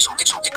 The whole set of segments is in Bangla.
সংকেত সংকেত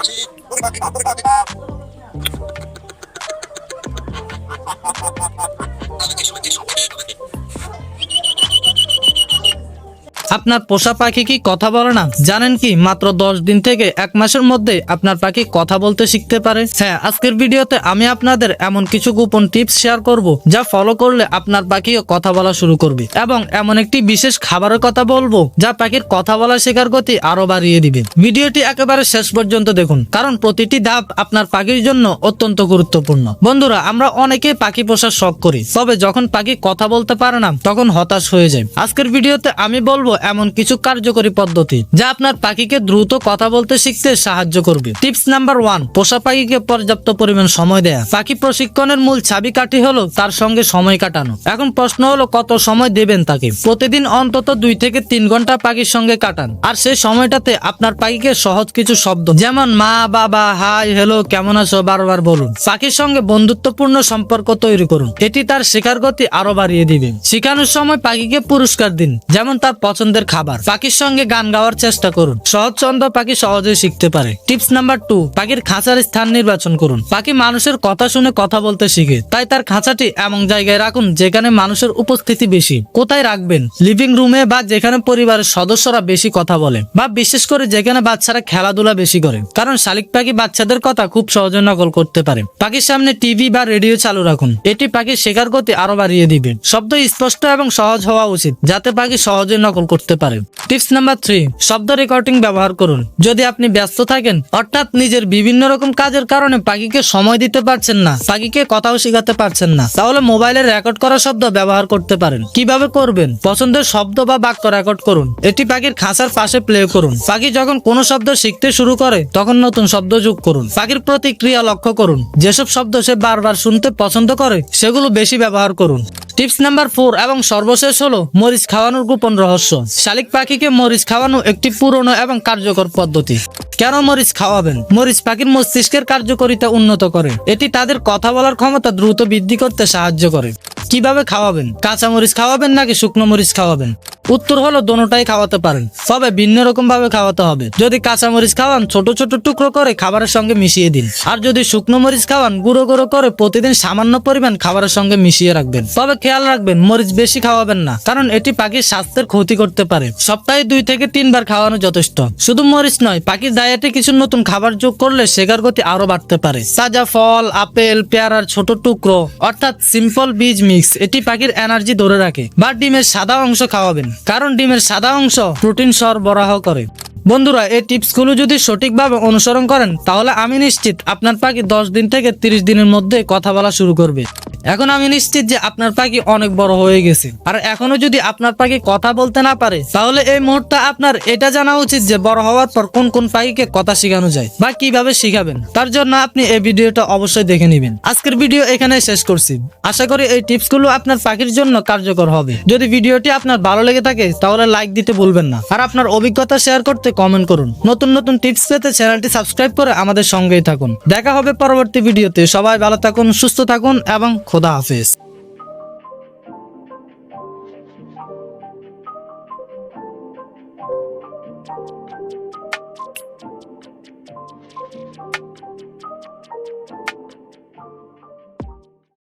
আপনার পোষা পাখি কি কথা বলে না? জানেন কি, মাত্র দশ দিন থেকে এক মাসের মধ্যে আপনার পাখি কথা বলতে শিখতে পারে। হ্যাঁ আজকের ভিডিওতে আমি আপনাদের এমন কিছু গোপন টিপস শেয়ার করব, যা ফলো করলে আপনার পাখিও কথা বলা শুরু করবে এবং এমন একটি বিশেষ খাবারের কথা বলব, যা পাখির কথা বলা শেখার গতি আরও বাড়িয়ে দিবে। ভিডিওটি একেবারে শেষ পর্যন্ত দেখুন, কারণ প্রতিটি ধাপ আপনার পাখির জন্য অত্যন্ত গুরুত্বপূর্ণ। বন্ধুরা, আমরা অনেকেই পাখি পোষার শখ করি, তবে যখন পাখি কথা বলতে পারে না, তখন হতাশ হয়ে যায়। আজকের ভিডিওতে আমি বলব এমন কিছু কার্যকরী পদ্ধতি যা আপনার পাখিকে দ্রুত কথা বলতে শিখতে সাহায্য করবে। টিপস নাম্বার ওয়ান, পোষা পাখিকে পর্যাপ্ত পরিমাণ সময় দেয়া। পাখি প্রশিক্ষণের মূল চাবিকাঠি হলো তার সঙ্গে সময় কাটানো। এখন প্রশ্ন হলো, কত সময় দেবেন তাকে? প্রতিদিন অন্তত দুই থেকে তিন ঘণ্টা পাখির সঙ্গে কাটান। আর সেই সময়টাতে আপনার পাখিকে সহজ কিছু শব্দ, যেমন মা, বাবা, হাই, হ্যালো, কেমন আছো, বারবার বলুন। পাখির সঙ্গে বন্ধুত্বপূর্ণ সম্পর্ক তৈরি করুন। এটি তার শেখার গতি আরও বাড়িয়ে দিবে। শেখানোর সময় পাখিকে পুরস্কার দিন, যেমন তার পছন্দের খাবার। পাখির সঙ্গে গান গাওয়ার চেষ্টা করুন। সহজ ছন্দ পাখি সহজে শিখতে পারে। টিপস নাম্বার টু, পাখির খাঁচার স্থান নির্বাচন করুন। পাখি মানুষের কথা শুনে কথা বলতে শিখে, তাই তার খাঁচাটি এমন জায়গায় রাখুন যেখানে মানুষের উপস্থিতি বেশি। কোথায় রাখবেন? লিভিং রুমে বা যেখানে পরিবারের সদস্যরা বেশি কথা বলে, বা বিশেষ করে যেখানে বাচ্চারা খেলাধুলা বেশি করে। কারণ শালিক পাখি বাচ্চাদের কথা খুব সহজে নকল করতে পারে। পাখির সামনে টিভি বা রেডিও চালু রাখুন। এটি পাখির শেখার গতি আরও বাড়িয়ে দিবে। শব্দ স্পষ্ট এবং সহজ হওয়া উচিত, যাতে পাখি সহজে নকল করতে পারে টিপস নাম্বার থ্রি, শব্দ রেকর্ডিং ব্যবহার করুন। যদি আপনি ব্যস্ত থাকেন, অর্থাৎ নিজের বিভিন্ন রকম কাজের কারণে পাখিকে সময় দিতে পারছেন না পাখিকে কথাও শেখাতে পারছেন না, তাহলে মোবাইলে রেকর্ড করা শব্দ ব্যবহার করতে পারেন। কীভাবে করবেন? পছন্দের শব্দ বা বাক্য রেকর্ড করুন। এটি পাখির খাঁচার পাশে প্লে করুন। পাখি যখন কোনো শব্দ শিখতে শুরু করে, তখন নতুন শব্দ যোগ করুন। পাখির প্রতিক্রিয়া লক্ষ্য করুন। যেসব শব্দ সে বারবার শুনতে পছন্দ করে, সেগুলো বেশি ব্যবহার করুন। টিপস নাম্বার ফোর, এবং সর্বশেষ হলো মরিচ খাওয়ানোর গোপন রহস্য। শালিক পাখিকে মরিচ খাওয়ানো একটি পুরনো এবং কার্যকর পদ্ধতি। কেন মরিচ খাওয়াবেন? মরিচ পাখির মস্তিষ্কের কার্যকারিতা উন্নত করে। এটি তাদের কথা বলার ক্ষমতা দ্রুত বৃদ্ধি করতে সাহায্য করে। কীভাবে খাওয়াবেন? কাঁচা মরিচ খাওয়াবেন নাকি শুকনো মরিচ খাওয়াবেন? উত্তর হলো দোনোটাই খাওয়াতে পারেন। তবে ভিন্ন রকম ভাবে খাওয়াতে হবে। যদি কাঁচা মরিচ খাওয়ান, ছোট ছোট টুকরো করে খাবারের সঙ্গে মিশিয়ে দিন। আর যদি শুকনো মরিচ খাওয়ান, গুঁড়ো গুঁড়ো করে প্রতিদিন সামান্য পরিমাণ খাবারের সঙ্গে মিশিয়ে রাখবেন। তবে খেয়াল রাখবেন, মরিচ বেশি খাওয়াবেন না, কারণ এটি পাখির স্বাস্থ্যের ক্ষতি করতে পারে। সপ্তাহে দুই থেকে তিনবার খাওয়ানো যথেষ্ট। শুধু মরিচ নয়, পাখির ডায়েটে কিছু নতুন খাবার যোগ করলে শেখার গতি আরও বাড়তে পারে। তাজা ফল, আপেল, পেয়ারার ছোট টুকরো, অর্থাৎ সিম্পল বীজ মিক্স, এটি পাখির এনার্জি ধরে রাখে। বা ডিমের সাদা অংশ খাওয়াবেন। কারণ ডিমের সাদা অংশ প্রোটিন সরবরাহ করে। বন্ধুরা, এই টিপসগুলো যদি সঠিকভাবে অনুসরণ করেন, তাহলে আমি নিশ্চিত আপনার পাখি দশ দিন থেকে তিরিশ দিনের মধ্যে কথা বলা শুরু করবে। এখন আমি নিশ্চিত যে আপনার পাখি অনেক বড় হয়ে গেছে। আর এখনও যদি আপনার পাখি কথা বলতে না পারে, তাহলে এই মুহূর্তে আপনার এটা জানা উচিত যে বড় হওয়ার পর কোন কোন পাখিকে কথা শেখানো যায় বা কীভাবে শিখাবেন। তার জন্য আপনি এই ভিডিওটা অবশ্যই দেখে নেবেন। আজকের ভিডিও এখানে শেষ করছি। আশা করি এই টিপসগুলো আপনার পাখির জন্য কার্যকর হবে। যদি ভিডিওটি আপনার ভালো লেগে থাকে, তাহলে লাইক দিতে ভুলবেন না। আর আপনার অভিজ্ঞতা শেয়ার করতে কমেন্ট করুন। নতুন নতুন টিপস পেতে চ্যানেলটি সাবস্ক্রাইব করে আমাদের সঙ্গেই থাকুন। দেখা হবে পরবর্তী ভিডিওতে। সবাই ভালো থাকুন, সুস্থ থাকুন এবং খোদা হাফেজ